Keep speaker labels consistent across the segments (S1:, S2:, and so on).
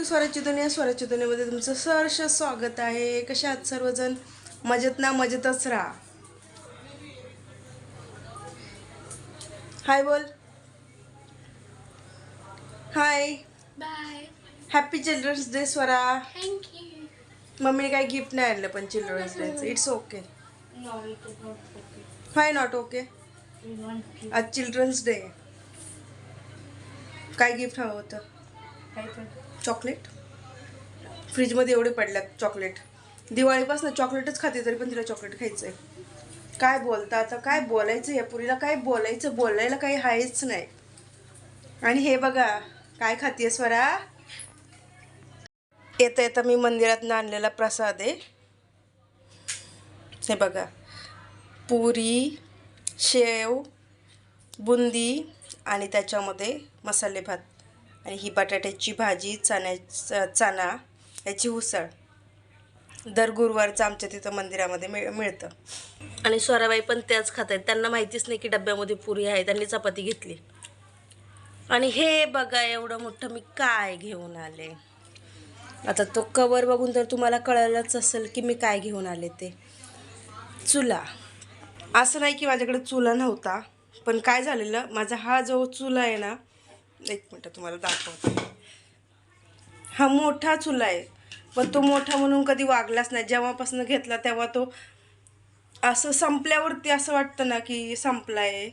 S1: To स्वराची दुनिया स्वराची दुनियामध्ये तुमचं सहर्ष स्वागत आहे. कसे आहात सर्वजण मजेत ना मजेतच राहा. हाय बोल. Hi
S2: bye
S1: happy children's day Swara.
S2: Thank you
S1: मम्मीने काही गिफ्ट नाही आणलं पण चिल्ड्रन्स डेचं it's okay hi not okay आज चिल्ड्रन्स डे काय गिफ्ट हवं होतं? चॉकलेट. फ्रीजमध्ये एवढे पडल्यात चॉकलेट. दिवाळीपासून चॉकलेटच खाते तरी पण तिला चॉकलेट खायचं आहे काय बोलता आता काय बोलायचं या पुरीला काय बोलायचं बोलायला काही आहेच नाही. आणि हे बघा काय खाते स्वरा? येता येता मी मंदिरात आणलेला प्रसाद आहे. हे बघा पुरी शेव बुंदी आणि त्याच्यामध्ये मसाले भात. आणि ही बटाट्याची भाजी चण्या चणा याची उसळ. दर गुरुवारचं आमच्या तिथं मंदिरामध्ये मिळ मिळतं. आणि स्वराबाई पण त्याच खात आहेत त्यांना माहितीच नाही की डब्यामध्ये पुरी आहे. त्यांनी चपाती घेतली. आणि हे बघा एवढं मोठं मी काय घेऊन आले? आता तो कवर बघून तर तुम्हाला कळलंच असेल की मी काय घेऊन आले ते. चुला. असं नाही की माझ्याकडे चुला नव्हता पण काय झालेलं? माझा हा जो चुला आहे ना एक मिनटं तुम्हाला दाखवते. हा मोठा चुला आहे. पण तो मोठा म्हणून कधी वागलाच नाही. जेव्हापासून घेतला तेव्हा तो असं संपल्यावरती असं वाटतं ना की संपला आहे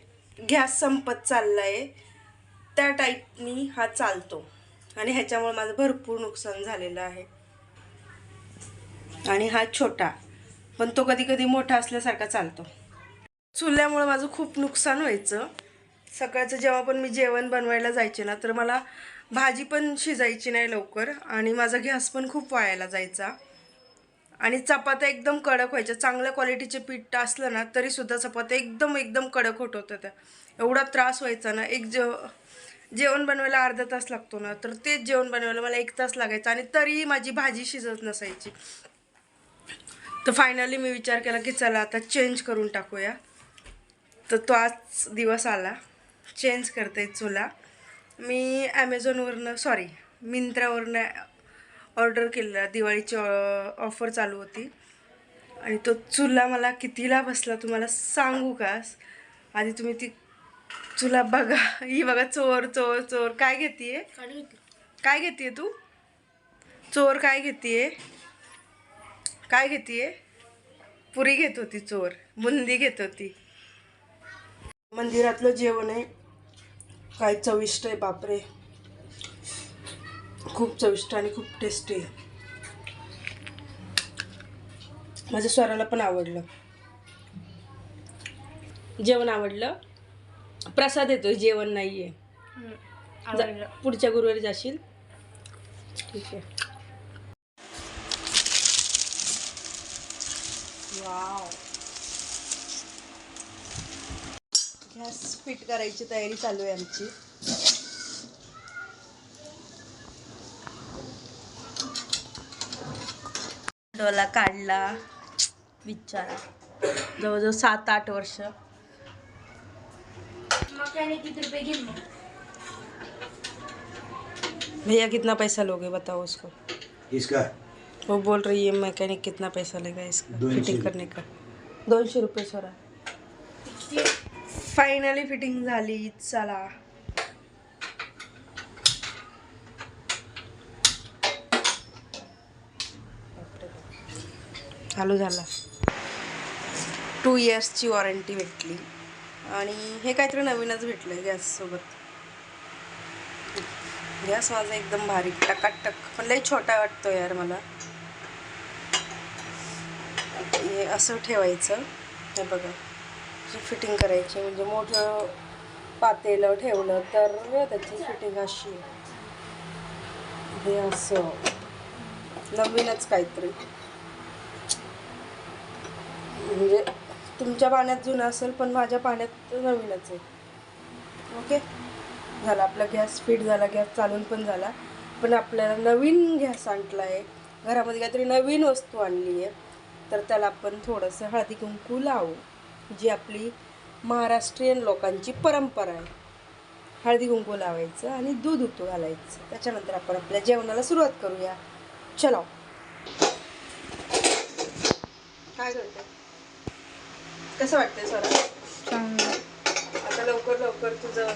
S1: गॅस संपत चालला आहे त्या टाईपनी हा चालतो. आणि ह्याच्यामुळे माझं भरपूर नुकसान झालेलं आहे. आणि हा छोटा. पण तो कधी कधी मोठा असल्यासारखा चालतो. चुल्यामुळं माझं खूप नुकसान व्हायचं. सकाळचं जेव्हा पण मी जेवण बनवायला जायचे ना तर मला भाजी पण शिजायची नाही लवकर आणि माझा गॅस पण खूप वायाला जायचा. आणि चपात्या एकदम कडक व्हायच्या. चांगल्या क्वालिटीचे पीठ असलं ना तरीसुद्धा चपात्या एकदम एकदम कडक होत होत्या त्या. एवढा त्रास व्हायचा ना. एक जेव जेवण बनवायला अर्धा तास लागतो ना तर तेच जेवण बनवायला मला एक तास लागायचा आणि तरीही माझी भाजी शिजत नसायची. तर फायनली मी विचार केला की चला आता चेंज करून टाकूया. तर तो आज दिवस आला. चेंज करते चुला. मी ॲमेझॉनवरनं सॉरी मिंत्रावरनं ऑर्डर केलेला. दिवाळीची ऑफर चालू होती. आणि तो चुला मला कितीला बसला तुम्हाला सांगू का? आधी तुम्ही ती चुला बघा. ही बघा चोर चोर चोर. काय घेतीये? काय घेतीये तू? चोर काय घेतीये? काय घेतीये? पुरी घेत होती चोर. बुंदी घेत होती. मंदिरातलं जेवण आहे काय चविष्ट आहे बापरे. खूप चविष्ट आणि खूप टेस्टी आहे. माझ्या स्वराला पण आवडलं. जेवण आवडलं. प्रसाद येतोय जेवण नाहीये. जा- पुढच्या गुरुवारी जाशील. ठीक आहे. वाव गॅस फिट करायची तयारी चालू आहे आमची. डोला काढला. बिचारा जवळजवळ सात आठ वर्ष.
S2: किती रुपये घेऊन
S1: भैया कितना पैसा लोगे बताओ उसको?
S3: इसका
S1: वो बोल रही है मैकेनिक कितना पैसा लेगा इसका फिटिंग करने का। दोनशे रुपये सोरा। फायनली फिटिंग झाली चला चालू झाला. टू इयर्सची वॉरंटी भेटली. आणि हे काहीतरी नवीनच भेटलं आहे गॅससोबत गॅस माझा एकदम भारी टकाटक पण लई छोटा वाटतो यार मला. हे असं ठेवायचं. हे बघा. फिटिंग करायची. म्हणजे मोठं पातेलं ठेवलं तर त्याची फिटिंग अशी. हे असं. नवीनच काहीतरी. म्हणजे तुमच्या पाण्यात जुनं असेल पण माझ्या पाण्यात नवीनच आहे. ओके झाला आपला गॅस फिट झाला गॅस चालून पण झाला. पण आपल्याला नवीन गॅस आणला आहे घरामध्ये काहीतरी नवीन वस्तू आणली आहे तर त्याला आपण थोडंसं हळदी कुंकू लावू. जी आपली महाराष्ट्रीयन लोकांची परंपरा आहे. हळदी कुंकू लावायचं आणि दूध उतू घालायचं. त्याच्यानंतर आपण आपल्या जेवणाला सुरुवात करूया. चलो. काय करते कसं वाटतंय स्वरा? आता लवकर लवकर तुझं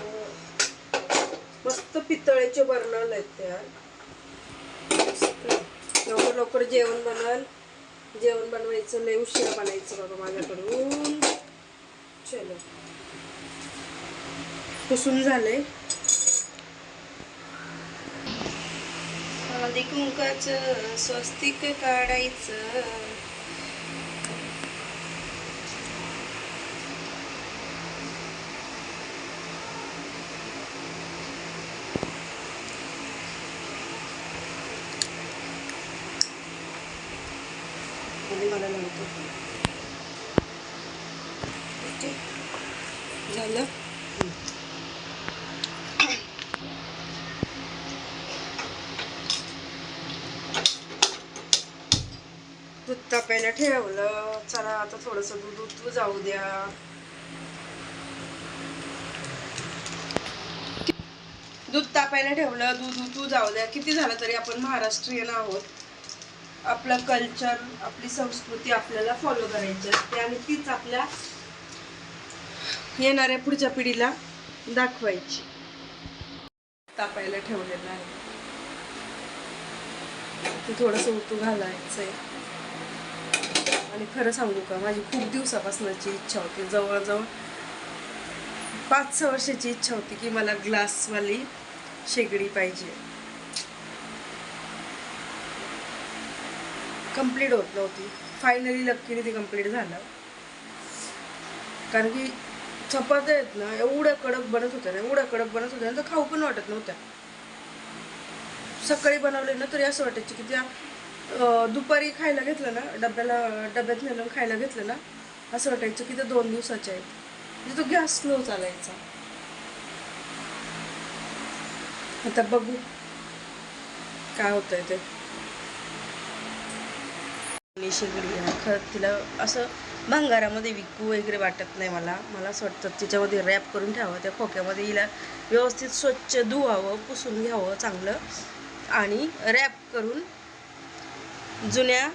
S1: मस्त पितळेचे बर्नल आहेत त्या. लवकर लवकर जेवण बनल. जेवण बनवायचं लय उशिरा बनायचं बाबा माझ्याकडून. चलो। पुसून झालंय. हळदी कुंकाचं स्वस्तिक काढायचं. मला लावतो टाकतो झालं? दूध तापायला ठेवलं. चला आता थोडंसं दूध उतू जाऊ द्या. दूध तापायला ठेवलं दूध उतू जाऊ द्या. किती झालं तरी आपण महाराष्ट्रीयन आहोत. आपलं कल्चर आपली संस्कृती आपल्याला फॉलो करायची असते आणि तीच आपल्या येणाऱ्या पुढच्या पिढीला दाखवायची. तापायला ठेवलेलं आहे. ते थोडंसं उतू आहे आणि खरं सांगू का माझी खूप दिवसापासूनची इच्छा होती. जवळजवळ पाच सहा वर्षाची इच्छा होती की मला ग्लासवाली शेगडी पाहिजे. कंप्लीट होत नव्हती. फायनली लक्कीने ती कंप्लीट झालं. कारण की चपात्या आहेत ना एवढ्या कडक बनत होत्या ना एवढ्या कडक बनत होत्या ना तर खाऊ पण वाटत नव्हत्या. सकाळी बनवले ना तरी असं वाटायचं की त्या दुपारी खायला घेतलं ना डब्याला डब्यात नेलं खायला घेतलं ना असं वाटायचं की त्या दोन दिवसाच्या आहेत. म्हणजे तो गॅस स्लो चालायचा. आता बघू काय होतंय ते. मी शेगडी खरं तिला असं भंगारामध्ये विकू वगैरे वाटत नाही मला. मला असं वाटतं तिच्यामध्ये रॅप करून ठेवावं त्या खोक्यामध्ये हिला व्यवस्थित स्वच्छ धुवावं पुसून घ्यावं चांगलं. आणि रॅप करून जुन्या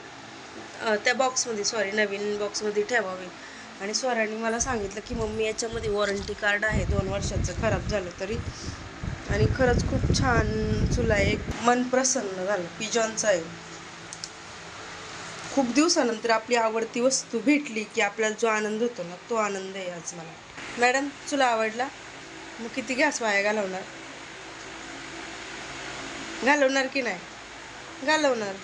S1: त्या बॉक्समध्ये सॉरी नवीन बॉक्समध्ये ठेवावी. आणि स्वराने मला सांगितलं की मम्मी याच्यामध्ये वॉरंटी कार्ड आहे दोन वर्षाचं. खराब झालं तरी. आणि खरंच खूप छान चुला आहे एक मन प्रसन्न झालं. पिजॉनचा आहे. खूप दिवसानंतर आपली आवडती वस्तू भेटली की आपल्याला जो आनंद होतो ना तो आनंद आहे आज मला मॅडम तुला आवडला? मग किती गॅस वाया घालवणार? घालवणार की नाही? घालवणार.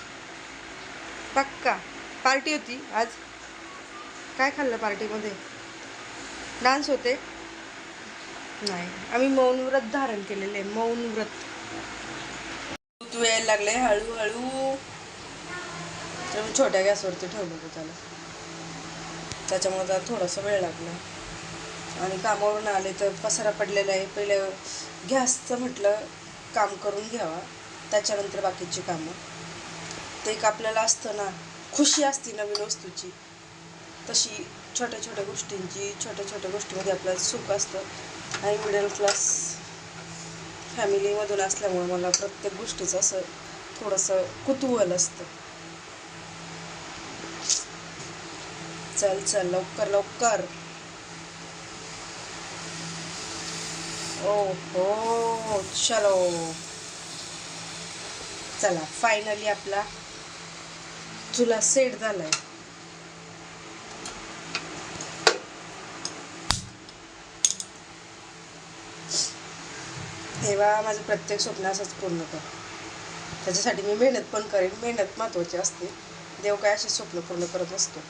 S1: पक्का. पार्टी होती आज? काय खाल्लं पार्टीमध्ये? डान्स होते? नाही. आम्ही मौन व्रत धारण केलेले आहे मौन व्रत. तू यायला लागले हळूहळू. तर मी छोट्या गॅसवरती ठेवलं होतं त्याला. त्याच्यामुळे त्याला थोडासा वेळ लागला. आणि कामावरून आले तर पसारा पडलेला आहे. पहिलं गॅसचं म्हटलं काम करून घ्यावा. त्याच्यानंतर बाकीची कामं. ते एक आपल्याला असतं ना खुशी असते नवीन वस्तूची. तशी छोट्या छोट्या गोष्टींची छोट्या छोट्या गोष्टीमध्ये आपल्याला सुख असतं. आणि मिडल क्लास फॅमिलीमधून असल्यामुळे मला प्रत्येक गोष्टीचं असं थोडंसं कुतूहल असतं. चल चल लवकर लवकर. ओ हो चलो. चला फायनली आपला. चुला सेट झालाय. तेव्हा माझं प्रत्येक स्वप्न असंच पूर्ण कर. त्याच्यासाठी मी मेहनत पण करेन. मेहनत महत्वाची असते. देव काय असे स्वप्न पूर्ण करत असतो?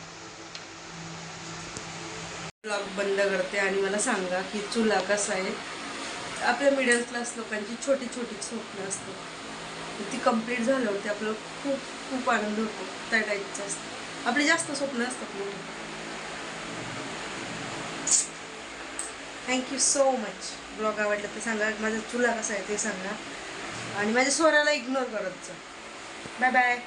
S1: ब्लॉग बंद करते आणि मला सांगा की चुला कसा आहे. आपल्या मिडल क्लास लोकांची छोटी छोटी स्वप्न असतात. ती कंप्लीट झाल्यावरती आपल्याला खूप खूप आनंद होतो. त्या टाईपचं असतं. आपले जास्त स्वप्न असतात मोठी थँक्यू सो मच ब्लॉग आवडला तर सांगा माझा चुला कसा आहे ते सांगा. आणि माझ्या स्वराला इग्नोर करत जा. Bye bye